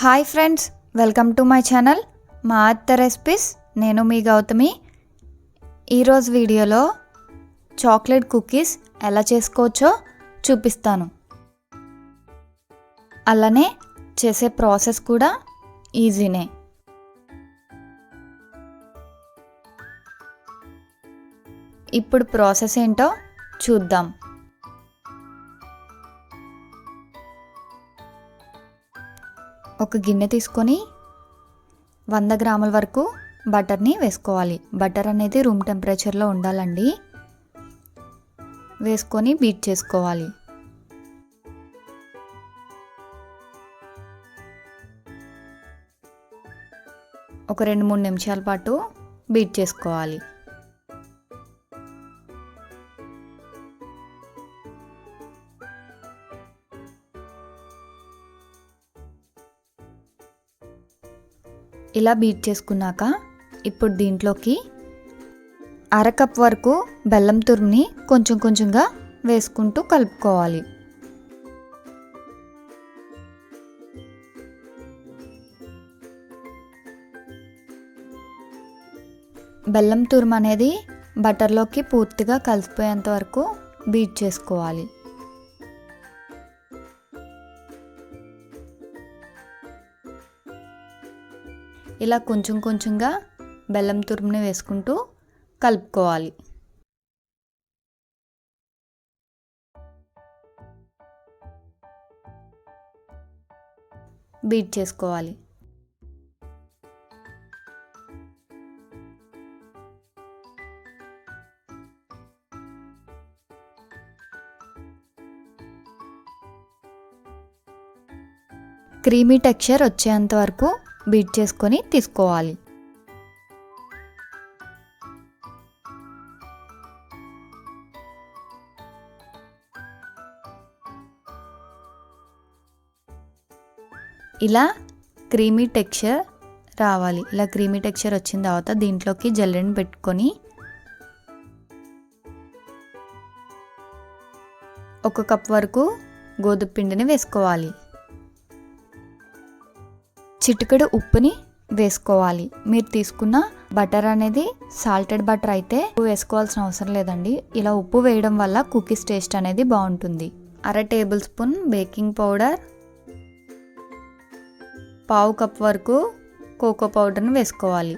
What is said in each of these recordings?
Hi friends welcome to my channel. మా అత్త recipes నేను మీ గౌతమి. ఈరోజు వీడియోలో చాక్లెట్ కుకీస్ ఎలా చేసుకోవచ్చో చూపిస్తాను. అలానే చేసే ప్రాసెస్ కూడా ఈజీనే. ఇప్పుడు ప్రాసెస్ ఏంటో చూద్దాం. ఒక గిన్నె తీసుకొని వంద గ్రాముల వరకు బటర్ని వేసుకోవాలి. బటర్ అనేది రూమ్ టెంపరేచర్లో ఉండాలండి. వేసుకొని బీట్ చేసుకోవాలి. ఒక రెండు మూడు నిమిషాల పాటు బీట్ చేసుకోవాలి. ఇలా బీట్ చేసుకున్నాక ఇప్పుడు దీంట్లోకి అర కప్ వరకు బెల్లం తురుముని కొంచెం కొంచెంగా వేసుకుంటూ కలుపుకోవాలి. బెల్లం తురుము అనేది బటర్లోకి పూర్తిగా కలిసిపోయేంత వరకు బీట్ చేసుకోవాలి. ఇలా కొంచెం కొంచెంగా బెల్లం తురుముని వేసుకుంటూ కలుపుకోవాలి. బీట్ చేసుకోవాలి. క్రీమీ టెక్స్చర్ వచ్చేంత వరకు బీట్ చేసుకొని తీసుకోవాలి. ఇలా క్రీమీ టెక్స్చర్ రావాలి. ఇలా క్రీమీ టెక్స్చర్ వచ్చిన తర్వాత దీంట్లోకి జల్లెని పెట్టుకొని ఒక కప్ వరకు గోధుమ పిండిని వేసుకోవాలి. చిటికెడు ఉప్పుని వేసుకోవాలి. మీరు తీసుకున్న బటర్ అనేది సాల్టెడ్ బటర్ అయితే వేసుకోవాల్సిన అవసరం లేదండి. ఇలా ఉప్పు వేయడం వల్ల కుకీస్ టేస్ట్ అనేది బాగుంటుంది. అర టేబుల్ స్పూన్ బేకింగ్ పౌడర్ పావు కప్ వరకు కోకో పౌడర్ని వేసుకోవాలి.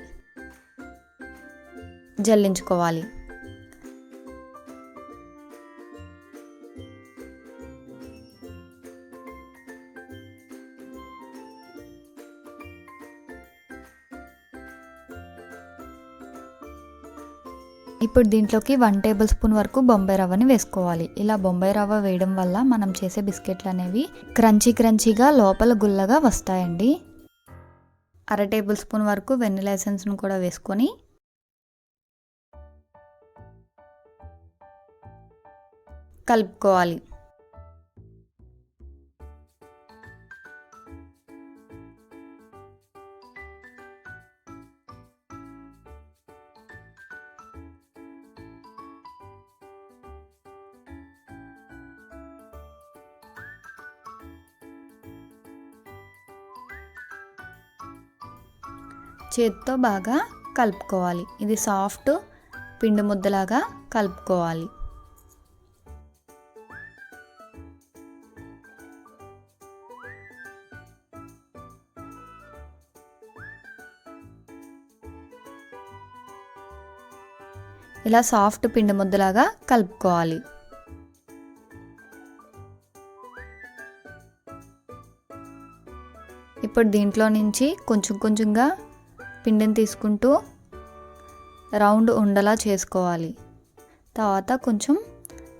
జల్లించుకోవాలి. ఇప్పుడు దీంట్లోకి వన్ టేబుల్ స్పూన్ వరకు బొంబాయి రవ్వని వేసుకోవాలి. ఇలా బొంబాయి రవ్వ వేయడం వల్ల మనం చేసే బిస్కెట్లు అనేవి క్రంచీ క్రంచీగా లోపల గుల్లగా వస్తాయండి. అర టేబుల్ స్పూన్ వరకు వెనిలా ఎసెన్స్ను కూడా వేసుకొని కలుపుకోవాలి. చేత్తో బాగా కలుపుకోవాలి. ఇది సాఫ్ట్ పిండి ముద్దలాగా కలుపుకోవాలి. ఇలా సాఫ్ట్ పిండి ముద్దలాగా కలుపుకోవాలి. ఇప్పుడు దీంట్లో నుంచి కొంచెం కొంచెంగా పిండిని తీసుకుంటూ రౌండ్ ఉండలా చేసుకోవాలి. తర్వాత కొంచెం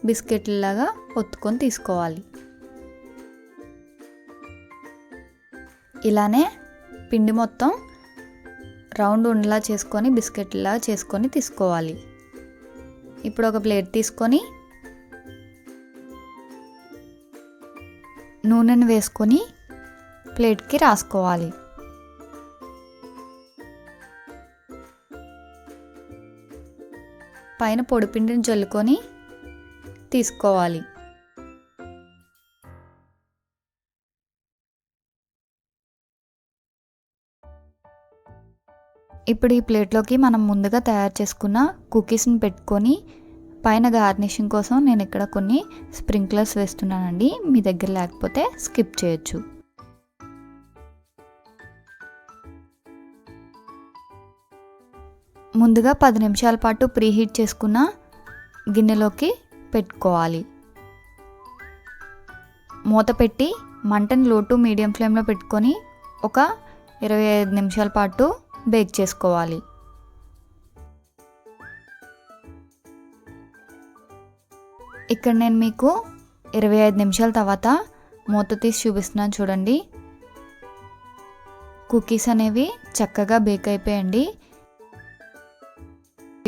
బిస్కెట్లాగా ఒత్తుకొని తీసుకోవాలి. ఇలానే పిండి మొత్తం రౌండ్ ఉండలా చేసుకొని బిస్కెట్లా చేసుకొని తీసుకోవాలి. ఇప్పుడు ఒక ప్లేట్ తీసుకొని నూనెను వేసుకొని ప్లేట్కి రాసుకోవాలి. పైన పొడిపిండిని జల్లుకొని తీసుకోవాలి. ఇప్పుడు ఈ ప్లేట్లోకి మనం ముందుగా తయారు చేసుకున్న కుకీస్ని పెట్టుకొని పైన గార్నిషింగ్ కోసం నేను ఇక్కడ కొన్ని స్ప్రింక్లర్స్ వేస్తున్నానండి. మీ దగ్గర లేకపోతే స్కిప్ చేయొచ్చు. ముందుగా పది నిమిషాల పాటు ప్రీహీట్ చేసుకున్న గిన్నెలోకి పెట్టుకోవాలి. మూత పెట్టి మంటని లో టు మీడియం ఫ్లేమ్లో పెట్టుకొని ఒక ఇరవై ఐదు నిమిషాల పాటు బేక్ చేసుకోవాలి. ఇక్కడ నేను మీకు ఇరవై ఐదు నిమిషాల తర్వాత మూత తీసి చూపిస్తున్నాను చూడండి. కుకీస్ అనేవి చక్కగా బేక్ అయిపోయండి.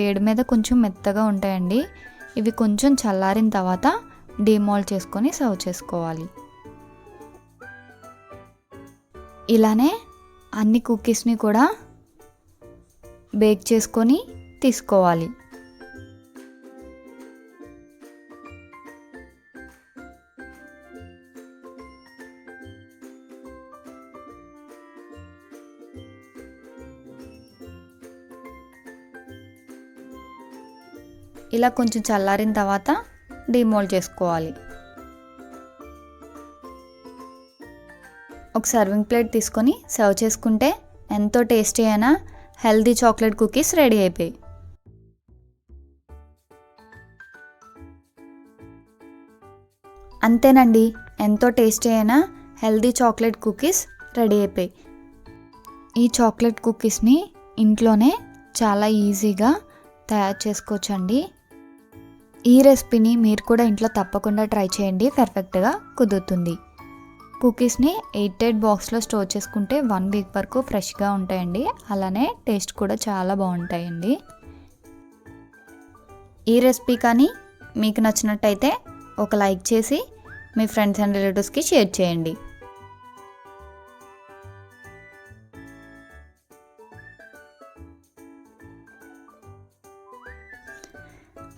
వేడి మీద కొంచెం మెత్తగా ఉంటాయండి. ఇవి కొంచెం చల్లారిన తర్వాత డీమాల్ చేసుకొని సర్వ్ చేసుకోవాలి. ఇలానే అన్ని కుకీస్ని కూడా బేక్ చేసుకొని తీసుకోవాలి. ఇలా కొంచెం చల్లారిన తర్వాత డిమోల్డ్ చేసుకోవాలి. ఒక సర్వింగ్ ప్లేట్ తీసుకొని సర్వ్ చేసుకుంటే ఎంతో టేస్టీ అయినా హెల్దీ చాక్లెట్ కుకీస్ రెడీ అయిపోయాయి అంతేనండి ఎంతో టేస్టీ అయినా హెల్దీ చాక్లెట్ కుకీస్ రెడీ అయిపోయాయి ఈ చాక్లెట్ కుకీస్ని ఇంట్లోనే చాలా ఈజీగా తయారు చేసుకోవచ్చండి. ఈ రెసిపీని మీరు కూడా ఇంట్లో తప్పకుండా ట్రై చేయండి పర్ఫెక్ట్గా కుదురుతుంది. కుకీస్ని ఎయిట్ ఎయిట్ బాక్స్లో స్టోర్ చేసుకుంటే వన్ వీక్ వరకు ఫ్రెష్గా ఉంటాయండి. అలానే టేస్ట్ కూడా చాలా బాగుంటాయండి. ఈ రెసిపీ కానీ మీకు నచ్చినట్టయితే ఒక లైక్ చేసి మీ ఫ్రెండ్స్ అండ్ రిలేటివ్స్కి షేర్ చేయండి.